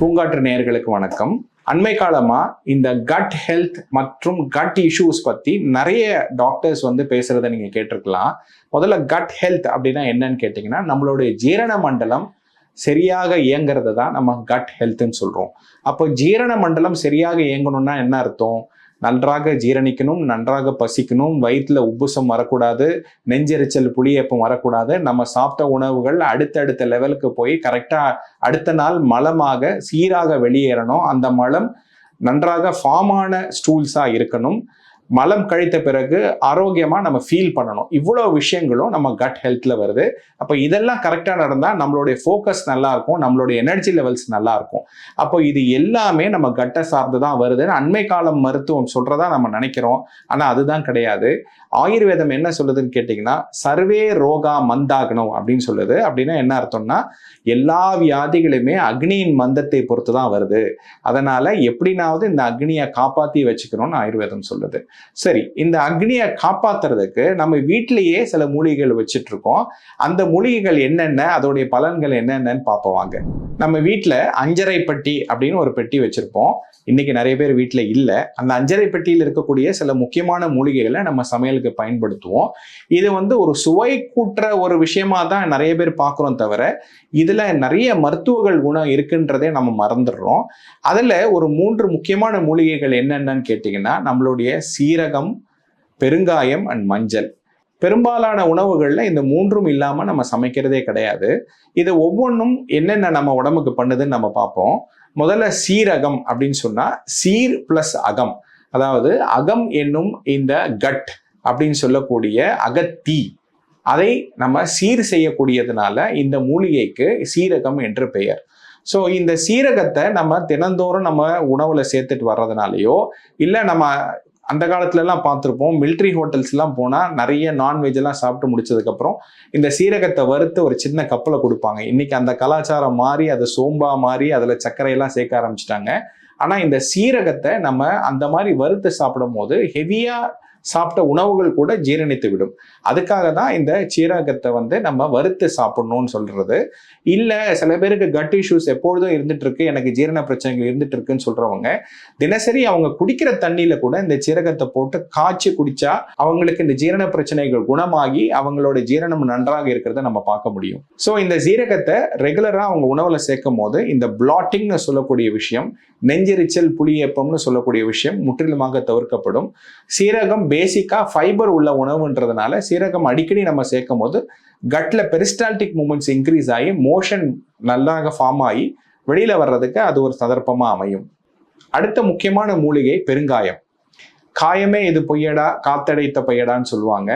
பூங்காற்று நேயர்களுக்கு வணக்கம். அண்மை காலமா இந்த கட் ஹெல்த் மற்றும் கட் இஷ்யூஸ் பத்தி நிறைய டாக்டர்ஸ் வந்து பேசுறத நீங்க கேட்டிருக்கலாம். முதல்ல கட் ஹெல்த் அப்படின்னா என்னன்னு கேட்டிங்கன்னா நம்மளுடைய ஜீரண மண்டலம் சரியாக இயங்குறது தான் நம்ம கட் ஹெல்த்னு சொல்றோம். அப்போ ஜீரண மண்டலம் சரியாக இயங்கணும்னா என்ன அர்த்தம்? நன்றாக ஜீரணிக்கணும் நன்றாக பசிக்கணும் வயிற்றுல உப்புசம் வரக்கூடாது நெஞ்செரிச்சல் புளியப்பம் வரக்கூடாது. நம்ம சாப்பிட்ட உணவுகள் அடுத்தடுத்த லெவலுக்கு போய் கரெக்டாக அடுத்த நாள் மலமாக சீராக வெளியேறணும். அந்த மலம் நன்றாக ஃபார்மான ஸ்டூல்ஸாக இருக்கணும். மலம் கழித்த பிறகு ஆரோக்கியமாக நம்ம ஃபீல் பண்ணணும். இவ்வளோ விஷயங்களும் நம்ம கட் ஹெல்த்தில் வருது. அப்போ இதெல்லாம் கரெக்டாக நடந்தால் நம்மளுடைய ஃபோக்கஸ் நல்லாயிருக்கும் நம்மளுடைய எனர்ஜி லெவல்ஸ் நல்லாயிருக்கும் அப்போ இது எல்லாமே நம்ம கட்டை சார்ந்து தான் வருதுன்னு அண்மை காலம் மருத்துவம் சொல்கிறதா நம்ம நினைக்கிறோம். ஆனால் அதுதான் கிடையாது. ஆயுர்வேதம் என்ன சொல்லுதுன்னு கேட்டிங்கன்னா சர்வே ரோகா மந்தாகணும் அப்படின்னு சொல்லுது. அப்படின்னா என்ன அர்த்தம்னா எல்லா வியாதிகளுமே அக்னியின் மந்தத்தை பொறுத்து தான் வருது. அதனால் எப்படினாவது இந்த அக்னியை காப்பாற்றி வச்சுக்கணும்னு ஆயுர்வேதம் சொல்லுது. சரி இந்த அக்னியை காப்பாத்துறதுக்கு நம்ம வீட்டிலேயே சில மூலிகைகள் வச்சுட்டு இருக்கோம் அந்த மூலிகைகள் என்னென்ன அதோடைய பலன்கள் என்னென்னு பார்ப்போம் வாங்க. நம்ம வீட்டில் அஞ்சரை பெட்டி அப்படின்னு ஒரு பெட்டி வச்சிருப்போம். இன்னைக்கு நிறைய பேர் வீட்டில் இல்லை. அந்த அஞ்சரை பெட்டியில் இருக்கக்கூடிய சில முக்கியமான மூலிகைகளை நம்ம சமையலுக்கு பயன்படுத்துவோம். இது வந்து ஒரு சுவை கூட்டுற ஒரு விஷயமா தான் நிறைய பேர் பார்க்குறோம் தவிர இதில் நிறைய மருத்துவங்கள் குணம் இருக்குன்றதே நம்ம மறந்துடுறோம். அதில் ஒரு மூன்று முக்கியமான மூலிகைகள் என்னென்னன்னு கேட்டிங்கன்னா நம்மளுடைய சீரகம் பெருங்காயம் அண்ட் மஞ்சள். பெரும்பாலான உணவுகளில் இந்த மூன்றும் இல்லாமல் நம்ம சமைக்கிறதே கிடையாது. இது ஒவ்வொன்றும் என்னென்ன நம்ம உடம்புக்கு பண்ணுதுன்னு நம்ம பார்ப்போம். முதல்ல சீரகம் அப்படின்னு சொன்னால் சீர் ப்ளஸ் அகம். அதாவது அகம் என்னும் இந்த கட் அப்படின்னு சொல்லக்கூடிய அகத்தீ. அதை நம்ம சீர் செய்யக்கூடியதுனால இந்த மூலிகைக்கு சீரகம் என்று பெயர். ஸோ இந்த சீரகத்தை நம்ம தினந்தோறும் நம்ம உணவில் சேர்த்துட்டு வர்றதுனாலையோ இல்லை நம்ம அந்த காலத்துலலாம் பார்த்துருப்போம். மிலிட்ரி ஹோட்டல்ஸ்லாம் போனால் நிறைய நான்வெஜ் எல்லாம் சாப்பிட்டு முடிச்சதுக்கப்புறம் இந்த சீரகத்தை வறுத்து ஒரு சின்ன கப்பில் கொடுப்பாங்க. இன்னைக்கு அந்த கலாச்சாரம் மாறி அது சோம்பா மாறி அதில் சர்க்கரையெல்லாம் சேர்க்க ஆரம்பிச்சிட்டாங்க. ஆனால் இந்த சீரகத்தை நம்ம அந்த மாதிரி வறுத்து சாப்பிடும் போது ஹெவியாக சாப்பிட்ட உணவுகள் கூட ஜீரணித்து விடும். அதுக்காக தான் இந்த சீரகத்தை வந்து நம்ம வறுத்து சாப்பிடணும்னு சொல்றது. இல்லை சில பேருக்கு கட் இஷ்யூஸ் எப்பொழுதும் இருந்துட்டு இருக்கு எனக்கு ஜீரண பிரச்சனைகள் இருந்துட்டு இருக்குன்னு சொல்றவங்க தினசரி அவங்க குடிக்கிற தண்ணியில கூட இந்த சீரகத்தை போட்டு காய்ச்சி குடிச்சா அவங்களுக்கு இந்த ஜீரண பிரச்சனைகள் குணமாகி அவங்களோட ஜீரணம் நன்றாக இருக்கிறத நம்ம பார்க்க முடியும். ஸோ இந்த சீரகத்தை ரெகுலரா அவங்க உணவுல சேர்க்கும் போது இந்த பிளாட்டிங்னு சொல்லக்கூடிய விஷயம் நெஞ்செரிச்சல் புளியப்பம்னு சொல்லக்கூடிய விஷயம் முற்றிலுமாக தவிர்க்கப்படும். சீரகம் பேசிக்காக ஃபைபர் உள்ள உணவுன்றதுனால சீரகம் அடிக்கடி நம்ம சேர்க்கும் போது கட்டில் பெரிஸ்டால்டிக் மூமெண்ட்ஸ் இன்க்ரீஸ் ஆகி மோஷன் நல்லாக ஃபார்ம் ஆகி வெளியில் வர்றதுக்கு அது ஒரு சந்தர்ப்பமாக அமையும். அடுத்த முக்கியமான மூலிகை பெருங்காயம். காயமே இது பொய்யடா காத்தடைத்த பொய்யடான்னு சொல்லுவாங்க.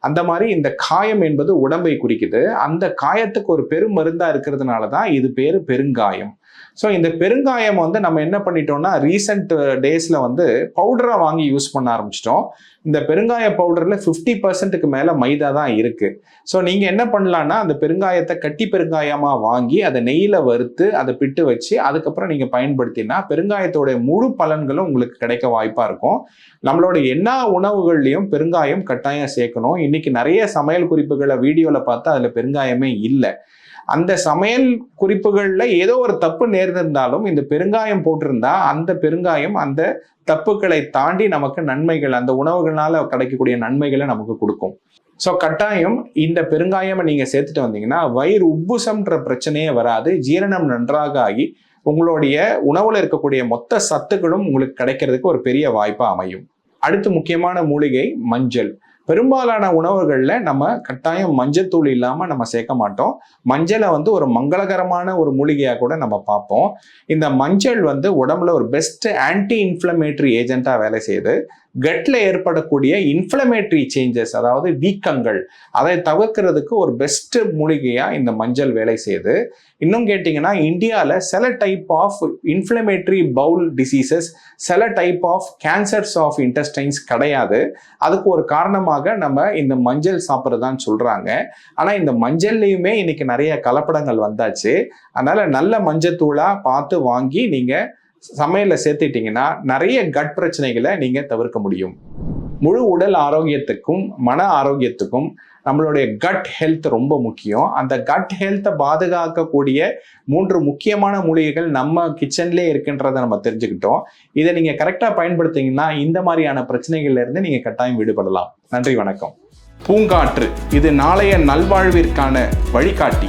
அந்த மாதிரி இந்த காயம் என்பது உடம்பை குறிக்குது. அந்த காயத்துக்கு ஒரு பெரும் மருந்தா இருக்கிறதுனால தான் இது பேர் பெருங்காயம். ஸோ இந்த பெருங்காயம் வந்து நம்ம என்ன பண்ணிட்டோம்னா ரீசெண்ட் டேஸில் வந்து பவுடராக வாங்கி யூஸ் பண்ண ஆரம்பிச்சிட்டோம். இந்த பெருங்காய பவுடரில் ஃபிஃப்டி பர்சன்ட்டுக்கு மேலே மைதா தான் இருக்குது ஸோ நீங்கள் என்ன பண்ணலான்னா அந்த பெருங்காயத்தை கட்டி பெருங்காயமாக வாங்கி அதை நெய்யில் வறுத்து அதை பிட்டு வச்சு அதுக்கப்புறம் நீங்கள் பயன்படுத்தினா பெருங்காயத்தோடைய முழு பலன்களும் உங்களுக்கு கிடைக்க வாய்ப்பாக இருக்கும். நம்மளோட எல்லா உணவுகள்லையும் பெருங்காயம் கட்டாயம் சேர்க்கணும். இன்றைக்கி நிறைய சமையல் குறிப்புகளை வீடியோவில் பார்த்தா அதில் பெருங்காயமே இல்லை. அந்த சமையல் குறிப்புகளில் ஏதோ ஒரு தப்பு நேர்ந்திருந்தாலும் இந்த பெருங்காயம் போட்டிருந்தா அந்த பெருங்காயம் அந்த தப்புக்களை தாண்டி நமக்கு நன்மைகள் அந்த உணவுகளால் கிடைக்கக்கூடிய நன்மைகளை நமக்கு கொடுக்கும். ஸோ கட்டாயம் இந்த பெருங்காயமை நீங்கள் சேர்த்துட்டு வந்தீங்கன்னா வயிறு உப்புசம்ன்ற பிரச்சனையே வராது. ஜீரணம் நன்றாக ஆகி உங்களுடைய உணவில் இருக்கக்கூடிய மொத்த சத்துக்களும் உங்களுக்கு கிடைக்கிறதுக்கு ஒரு பெரிய வாய்ப்பாக அமையும். அடுத்து முக்கியமான மூலிகை மஞ்சள். பெரும்பாலான உணவுகளில் நம்ம கட்டாயம் மஞ்சத்தூள் இல்லாமல் நம்ம சேர்க்க மாட்டோம். மஞ்சளை வந்து ஒரு மங்களகரமான ஒரு மூலிகையாக கூட நம்ம பார்ப்போம். இந்த மஞ்சள் வந்து உடம்புல ஒரு பெஸ்ட் ஆன்டி இன்ஃப்ளமேட்டரி ஏஜென்ட்டாக வேலை செய்யுது. கட்ல ஏற்படக்கூடிய இன்ஃப்ளமேட்டரி சேஞ்சஸ் அதாவது வீக்கங்கள் அதை தவிர்க்கிறதுக்கு ஒரு பெஸ்ட் மூலிகையாக இந்த மஞ்சள் வேலை செய்யுது. இன்னும் கேட்டிங்கன்னா இந்தியாவில் சில type of inflammatory bowel diseases சில type of cancers of intestines கிடையாது. அதுக்கு ஒரு காரணமாக நம்ம இந்த மஞ்சள் சாப்பிட்றதான்னு சொல்கிறாங்க ஆனால் இந்த மஞ்சள்லையுமே இன்னைக்கு நிறைய கலப்படங்கள் வந்தாச்சு. அதனால நல்ல மஞ்சத்தூளாக பார்த்து வாங்கி நீங்கள் சமையலில் சேர்த்துட்டிங்கன்னா நிறைய கட் பிரச்சனைகளை நீங்கள் தவிர்க்க முடியும். முழு உடல் ஆரோக்கியத்துக்கும் மன ஆரோக்கியத்துக்கும் நம்மளுடைய கட் ஹெல்த் ரொம்ப முக்கியம். அந்த கட் ஹெல்த்தை பாதுகாக்கக்கூடிய மூன்று முக்கியமான மூலிகைகள் நம்ம கிச்சன்லேயே இருக்கின்றதை நம்ம தெரிஞ்சுக்கிட்டோம். இதை நீங்கள் கரெக்டாக பயன்படுத்திங்கன்னா இந்த மாதிரியான பிரச்சனைகள்லேருந்து இருந்து கட்டாயம் விடுபடலாம். நன்றி வணக்கம். பூங்காற்று இது நாளைய நல்வாழ்விற்கான வழிகாட்டி.